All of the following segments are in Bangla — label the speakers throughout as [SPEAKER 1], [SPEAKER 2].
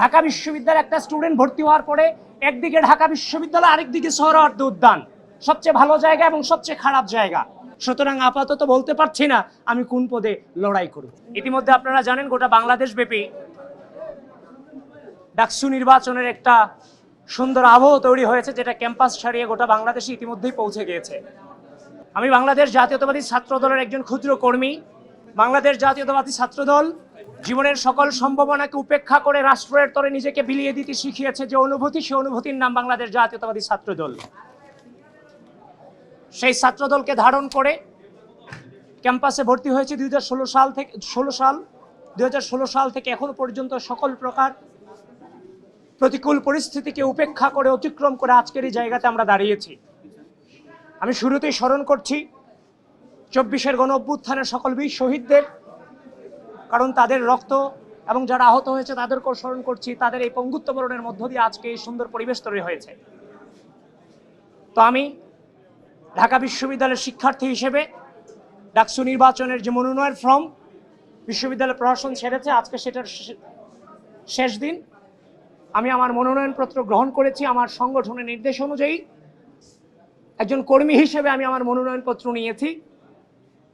[SPEAKER 1] ঢাকা বিশ্ববিদ্যালয়ে একটা স্টুডেন্ট ভর্তি হওয়ার পরে একদিকে ঢাকা বিশ্ববিদ্যালয়, আরেকদিকে সোহরাওয়ার্দী উদ্যান। সবচেয়ে ভালো জায়গা এবং সবচেয়ে খারাপ জায়গা। সুতরাং আপাতত বলতে পারছি না আমি কোন পদে লড়াই করব। ইতিমধ্যে আপনারা জানেন গোটা বাংলাদেশ ব্যাপী ডাকসু নির্বাচনের একটা সুন্দর আবহ তৈরি হয়েছে, যেটা ক্যাম্পাস ছাড়িয়ে গোটা বাংলাদেশে ইতিমধ্যেই পৌঁছে গিয়েছে। আমি বাংলাদেশ জাতীয়তাবাদী ছাত্র দলের একজন ক্ষুদ্র কর্মী। বাংলাদেশ জাতীয়তাবাদী ছাত্র দল জীবনের সকল সম্ভাবনাকে উপেক্ষা করে রাষ্ট্রের তরে নিজেকে বিলিয়ে দিতে শিখিয়েছে যে অনুভূতি সেই অনুভূতির নাম বাংলাদেশ জাতীয়তাবাদী ছাত্র দল সেই ছাত্র দলকে ধারণ করে ক্যাম্পাসে ভর্তি হয়েছে দুই হাজার ষোলো সাল থেকে ষোলো সাল দু হাজার ষোলো সাল থেকে এখনও পর্যন্ত সকল প্রকার প্রতিকূল পরিস্থিতিকে উপেক্ষা করে অতিক্রম করে আজকের এই জায়গাতে আমরা দাঁড়িয়েছি। আমি শুরুতেই স্মরণ করছি, চব্বিশের গণ অভ্যুত্থানের সকল বীর শহীদদের কারণ তাদের রক্ত এবং যারা আহত হয়েছে তাদেরকেও স্মরণ করছি, তাদের এই পঙ্গুত্ব বরণের মধ্য দিয়ে আজকে এই সুন্দর পরিবেশ তৈরি হয়েছে। তো আমি ঢাকা বিশ্ববিদ্যালয়ের শিক্ষার্থী হিসেবে ডাকসু নির্বাচনের যে মনোনয়ন ফর্ম বিশ্ববিদ্যালয় প্রশাসন ছেড়েছে আজকে সেটার শেষ দিন। আমি আমার মনোনয়নপত্র গ্রহণ করেছি, আমার সংগঠনের নির্দেশ অনুযায়ী। একজন কর্মী হিসেবে আমি আমার মনোনয়নপত্র নিয়েছি।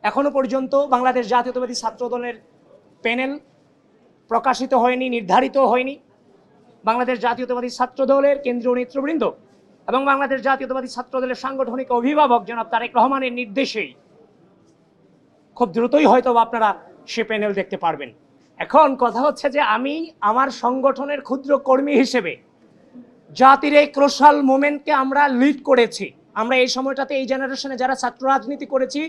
[SPEAKER 1] এখনও পর্যন্ত বাংলাদেশ জাতীয়তাবাদী ছাত্র দলের প্যানেল প্রকাশিত হয়নি, নির্ধারিত হয়নি। বাংলাদেশ জাতীয়তাবাদী ছাত্র দলের কেন্দ্রীয় নেতৃবৃন্দ এবং বাংলাদেশ জাতীয়তাবাদী ছাত্র দলের সাংগঠনিক অভিভাবক জনাব তারেক রহমানের নির্দেশেই খুব দ্রুতই হয়তো আপনারা সে প্যানেল দেখতে পারবেন। এখন কথা হচ্ছে যে আমি আমার সংগঠনের ক্ষুদ্র কর্মী হিসেবে জাতির এই ক্রোশাল মুভমেন্টকে আমরা লিড করেছি। আমরা এই সময়টাতে এই জেনারেশনে যারা ছাত্র রাজনীতি করেছি,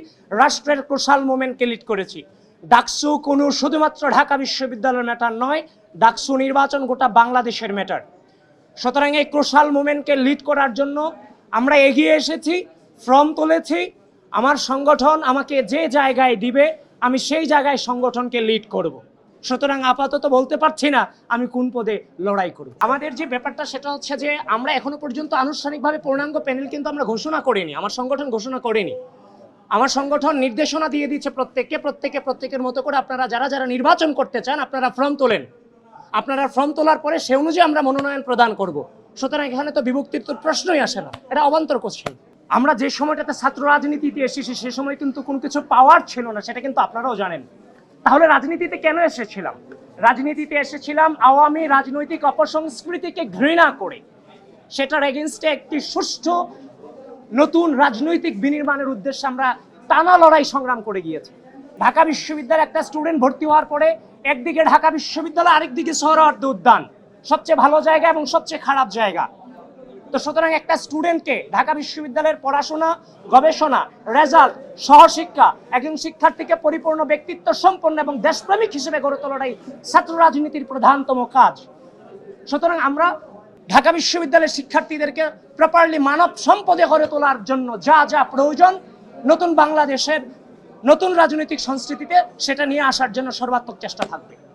[SPEAKER 1] রাষ্ট্রের ক্রোশাল মুভমেন্টকে লিড করেছি। ডাকসু কোনো শুধুমাত্র ঢাকা বিশ্ববিদ্যালয়ের ম্যাটার নয়, ডাকসু নির্বাচন গোটা বাংলাদেশের ম্যাটার। সুতরাং এই ক্রোশাল মুভমেন্টকে লিড করার জন্য আমরা এগিয়ে এসেছি ফর্ম তুলেছি, আমার সংগঠন আমাকে যে জায়গায় দিবে, আমি সেই জায়গায় সংগঠনকে লিড করব। সুতরাং আপাতত বলতে পারছি না, আমি কোন পদে লড়াই করব। আমাদের যে ব্যাপারটা সেটা হচ্ছে যে আমরা এখনও পর্যন্ত আনুষ্ঠানিকভাবে পূর্ণাঙ্গ প্যানেল কিন্তু আমরা ঘোষণা করিনি, আমার সংগঠন ঘোষণা করেনি। আমার সংগঠন নির্দেশনা দিয়ে দিচ্ছে প্রত্যেককে প্রত্যেকে প্রত্যেকের মতো করে আপনারা যারা যারা নির্বাচন করতে চান, আপনারা ফর্ম তোলেন। আপনারা ফর্ম তোলার পরে সে অনুযায়ী আমরা মনোনয়ন প্রদান করব। সুতরাং এখানে তো বিভক্তির তো প্রশ্নই আসে না। এটা অবান্তর কোশ্চেন আমরা যে সময়টাতে ছাত্র রাজনীতিতে এসেছি, সে সময় কিন্তু কোনো কিছু পাওয়ার ছিল না, সেটা কিন্তু আপনারাও জানেন। তাহলে রাজনীতিতে কেন এসেছিলাম? রাজনীতিতে এসেছিলাম আওয়ামী রাজনৈতিক অপসংস্কৃতিকে ঘৃণা করে। সেটার এগেনস্টে একটি সুষ্ঠু নতুন রাজনৈতিক বিনির্মাণের উদ্দেশ্যে আমরা টানা লড়াই সংগ্রাম করে গিয়েছি। ঢাকা বিশ্ববিদ্যালয়ের একটা স্টুডেন্ট ভর্তি হওয়ার পরে একদিকে ঢাকা বিশ্ববিদ্যালয়, আরেকদিকে শহর সোহরাওয়ার্দী উদ্যান। সবচেয়ে ভালো জায়গা এবং সবচেয়ে খারাপ জায়গা। তো সুতরাং একটা স্টুডেন্টকে ঢাকা বিশ্ববিদ্যালয়ের পড়াশোনা, গবেষণা রেজাল্ট সহশিক্ষা, একজন শিক্ষার্থীকে পরিপূর্ণ ব্যক্তিত্ব সম্পন্ন এবং দেশপ্রেমিক হিসেবে গড়ে তোলাটাই ছাত্র রাজনীতির প্রধানতম কাজ। সুতরাং আমরা ঢাকা বিশ্ববিদ্যালয়ের শিক্ষার্থীদেরকে প্রপারলি মানব সম্পদে গড়ে তোলার জন্য যা যা প্রয়োজন, নতুন বাংলাদেশের নতুন রাজনৈতিক সংস্কৃতিতে সেটা নিয়ে আসার জন্য সর্বাত্মক চেষ্টা থাকবে।